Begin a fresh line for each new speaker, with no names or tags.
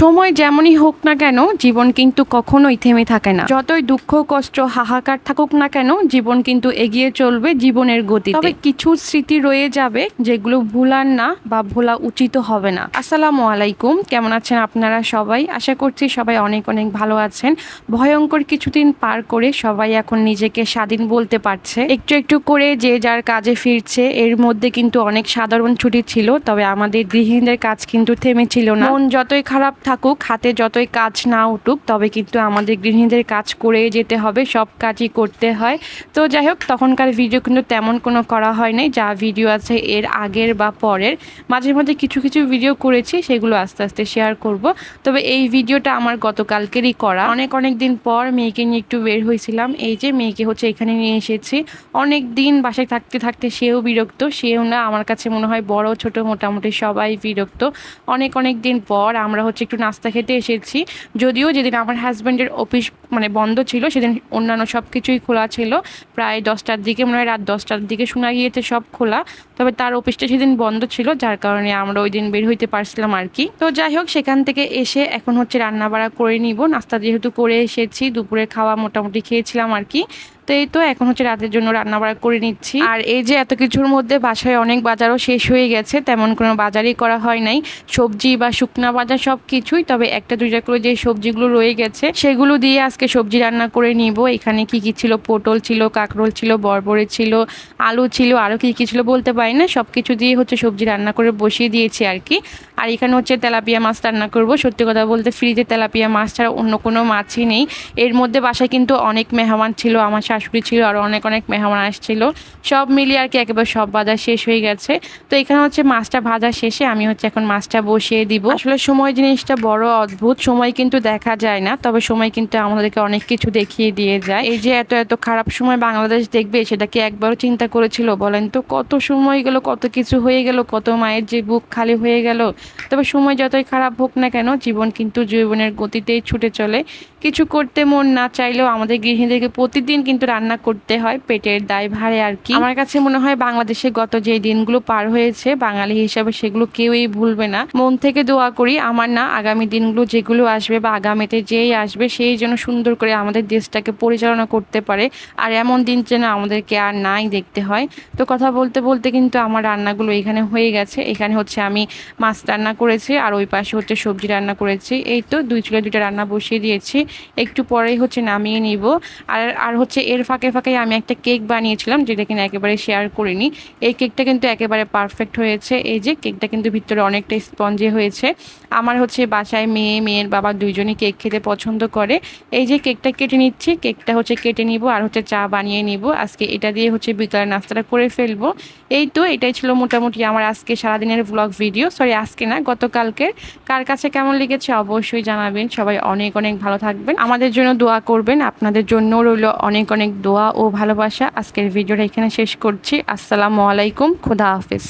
সময় যেমনই হোক না কেন, জীবন কিন্তু কখনোই থেমে থাকে না। যতই দুঃখ, কষ্ট, হাহাকার থাকুক না কেন, জীবন কিন্তু এগিয়ে চলবে জীবনের গতি তবে কিছু স্মৃতি রয়ে যাবে যেগুলো ভুলার না বা ভোলা উচিত হবে না। আসসালামু আলাইকুম। কেমন আছেন আপনারা সবাই? আশা করছি সবাই অনেক অনেক ভালো আছেন। ভয়ঙ্কর কিছুদিন পার করে সবাই এখন নিজেকে স্বাধীন বলতে পারছে। একটু একটু করে যে যার কাজে ফিরছে, এর মধ্যে কিন্তু অনেক সাধারণ ছুটি ছিল, তবে আমাদের গৃহিণীদের কাজ কিন্তু থেমেছিল না। মন যতই খারাপ থাকুক, হাতে যতই কাজ না উঠুক, তবে কিন্তু আমাদের গৃহিণীদের কাজ করে যেতে হবে, সব কাজই করতে হয়। তো যাই হোক, তখনকার ভিডিও কিন্তু তেমন কোনো করা হয় নাই, যা ভিডিও আছে এর আগের বা পরের। মাঝে মাঝে কিছু কিছু ভিডিও করেছি, সেগুলো আস্তে আস্তে শেয়ার করব। তবে এই ভিডিওটা আমার গতকালকেরই করা। অনেক অনেক দিন পর মেয়েকে নিয়ে একটু বের হয়েছিলাম। এই যে মেয়েকে হচ্ছে এখানে নিয়ে এসেছি। অনেক দিন বাসায় থাকতে থাকতে সেও বিরক্ত, সেও না, আমার কাছে মনে হয় বড়, ছোট, মোটামুটি সবাই বিরক্ত। অনেক অনেক দিন পর আমরা হচ্ছে একটু নাস্তা খেতে এসেছি। যদিও যেদিন আমার হাজব্যান্ডের অফিস মানে বন্ধ ছিল, সেদিন অন্যান্য সব কিছুই খোলা ছিল। প্রায় দশটার দিকে, মনে হয় রাত দশটার দিকে শোনা গিয়েছে সব খোলা। তবে তার অফিসটা সেদিন বন্ধ ছিল, যার কারণে আমরা ওই দিন বের হইতে পারছিলাম আর কি। তো যাই হোক, সেখান থেকে এসে এখন হচ্ছে রান্না বাড়া করে নিব। নাস্তা যেহেতু করে এসেছি দুপুরে খাওয়া মোটামুটি খেয়েছিলাম আর কি। তো এই তো এখন হচ্ছে রাতের জন্য রান্না বাড়া করে নিচ্ছি। আর এই যে এত কিছুর মধ্যে বাসায় অনেক বাজারও শেষ হয়ে গেছে, তেমন কোনো বাজারই করা হয় নাই। সবজি বা শুকনা বাজার সব কিছুই, তবে একটা দুইটা করে যে সবজিগুলো রয়ে গেছে, সেগুলো দিয়ে আজকে সবজি রান্না করে নিব। এখানে কি কি ছিল? পটল ছিল, কাঁকরোল ছিল, বরবরে ছিল, আলু ছিল আরও কি কি ছিল বলতে পারি না সব কিছু দিয়ে হচ্ছে সবজি রান্না করে বসিয়ে দিয়েছি আর কি। আর এখানে হচ্ছে তেলাপিয়া মাছ রান্না করব। সত্যি কথা বলতে, ফ্রিজে তেলাপিয়া মাছ ছাড়া অন্য কোনো মাছই নেই। এর মধ্যে বাসায় কিন্তু অনেক মেহমান ছিল, আমার শাশুড়ি ছিল আর অনেক অনেক মেহমান আসছিল। সব মিলিয়ে আর কি একেবারে সব বাজার শেষ হয়ে গেছে। তো এখানে হচ্ছে মাছটা ভাজা শেষে আমি হচ্ছে এখন মাছটা বসিয়ে দিব। আসলে সময় জিনিসটা বড় অদ্ভুত, সময় কিন্তু দেখা যায় না। তবে সময় কিন্তু আমাদেরকে অনেক কিছু দেখিয়ে দিয়ে যায়। এই যে এত এত খারাপ সময় বাংলাদেশ দেখবে, সেটা কি একবারও চিন্তা করেছিল বলেন তো? কত সময় গেল, কত কিছু হয়ে গেল, কত মায়ের যে বুক খালি হয়ে গেল। তবে সময় যতই খারাপ হোক না কেন, জীবন কিন্তু জীবনের গতিতেই ছুটে চলে। কিছু করতে মন না চাইলেও আমাদের গৃহিণীদেরকে প্রতিদিন কিন্তু রান্না করতে হয়, পেটের দায় ভারে আর কি। আমার কাছে মনে হয় বাংলাদেশে গত যে দিনগুলো পার হয়েছে, বাঙালি হিসাবে সেগুলো কেউই ভুলবে না। মন থেকে দোয়া করি, আমার না আগামী দিনগুলো যেগুলো আসবে বা আগামীতে যেই আসবে, সেই যেন সুন্দর করে আমাদের দেশটাকে পরিচালনা করতে পারে। আর এমন দিন যেন আমাদেরকে আর নাই দেখতে হয়। তো কথা বলতে বলতে কিন্তু আমার রান্নাগুলো এখানে হয়ে গেছে। এখানে হচ্ছে আমি মাছ রান্না করেছি, আর ওই পাশে হচ্ছে সবজি রান্না করেছি। এই তো দুই চুলে দুইটা রান্না বসিয়ে দিয়েছি। একটু পরেই হচ্ছে নামিয়ে নিব। আর আর হচ্ছে এর ফাঁকে ফাঁকে আমি একটা কেক বানিয়েছিলাম, যেটা কিনা একেবারে শেয়ার করিনি। এই কেকটা কিন্তু একেবারে পারফেক্ট হয়েছে। এই যে, কেকটা কিন্তু ভিতরে অনেকটা স্পঞ্জে হয়েছে। আমার হচ্ছে বাসায় মেয়ে, মেয়ের বাবা দুইজনই কেক খেতে পছন্দ করে। এই যে, কেকটা কেটে নিচ্ছি। কেকটা হচ্ছে কেটে নিব আর হচ্ছে চা বানিয়ে নিব। আজকে এটা দিয়ে হচ্ছে বিকালের নাস্তাটা করে ফেলব। এই তো, এটাই ছিল মোটামুটি আমার আজকে সারাদিনের ব্লগ ভিডিও সরি আজকে না গতকালকে কার কাছে কেমন লেগেছে অবশ্যই জানাবেন। সবাই অনেক অনেক ভালো থাকবেন। আমাদের জন্য দোয়া করবেন। আপনাদের জন্য রইল অনেক অনেক অনেক দোয়া ও ভালোবাসা। আজকের ভিডিওটা এখানে শেষ করছি। আসসালামু আলাইকুম। খুদা হাফিজ।